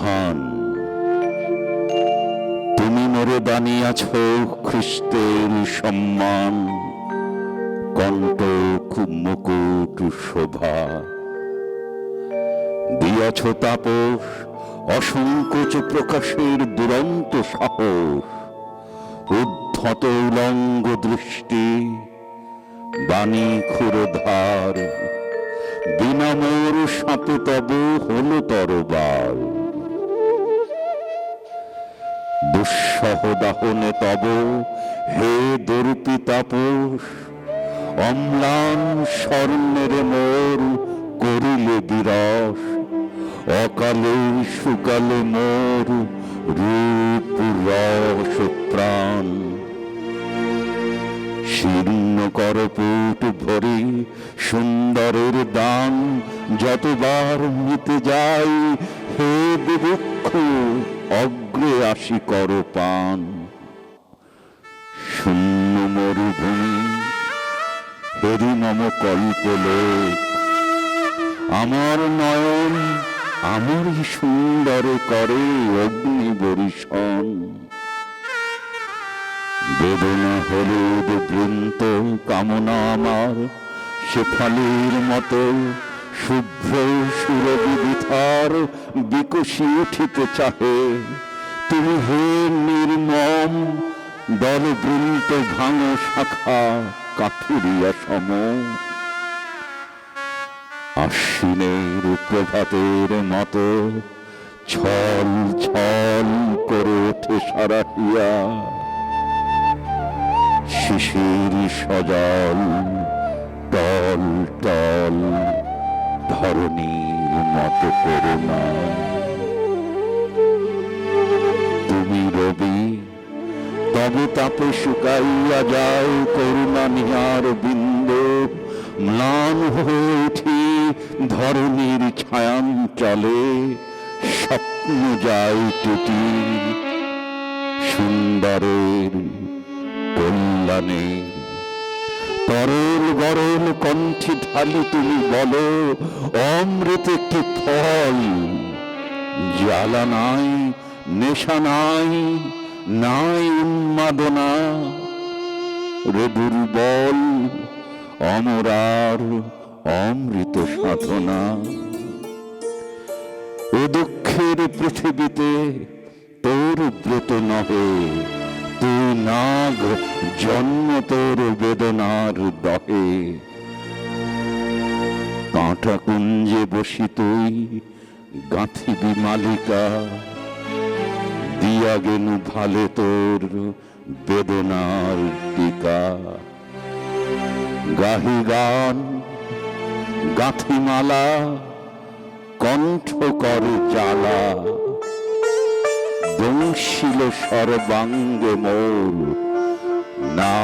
মহান। তুমি মোরে দানিয়াছ খ্রিস্টের সম্মান। কণ্টক মুকুট শোভা। দিয়াছ তাপস, অসংকোচ প্রকাশের দুরন্ত সাহস। উদ্ধত উলঙ্গ দৃষ্টি, বাণী ক্ষুরধার বিনামোর সাপে তব হল তরবার। দুঃসহ দাহনে তব হে দর্পি তাপস অম্লান স্বর্ণের মোর করিলে বিরস, অকালে সুকালে মোর রূপ রস প্রাণ। শীর্ণ করপুট ভরি সুন্দরের দান, যতবার নিতে যাই হে বিবক্ষ আসি কর পান। শূন্য মরুভূমি হেরি মম কল্পলোক আমার নয়ন আমারই সুন্দরে করে অগ্নি বরিশন। বেদনা হলুদ বৃন্ত কামনা আমার শেফালির মতো শুভ্র সুরবিধার বিকশি উঠিতে চাহে। তুমি হে নির্মম দল বৃন্ত ভাঙ শাখা কাঠুরিয়া সম। আশ্বিনের প্রভাতের মতো ছল ছল করে ওঠে সারাহিয়া শিশির সজল টল টল ধরণীর মতো করুণা তাপে শুকাইয়া যায় করুণা নিহার বিন্দু ম্লান হয়ে উঠি ধরণীর চলে স্বপ্ন যায় টুটি সুন্দরের কল্যাণে তরল গরল কণ্ঠে ঢালি তুমি বলো অমৃত একটি ফল জ্বালা নাই নেশা নাই নাই উন্মাদনা। রে দুর্বল, অমরার অমৃত সাধনা। এ দুঃখের পৃথিবীতে তোর ব্রত নহে। তুই নাগ, জন্ম তোর বেদনার দহে। কাঁটা কুঞ্জে বসি তুই, গাঁথিবি মালিকা। দিয়া গেনু ভালে তোর বেদনার টিকা। গাহি গান গাঁথিমালা কণ্ঠ কর জ্বালা। দংশিল সর্বাঙ্গে মোর না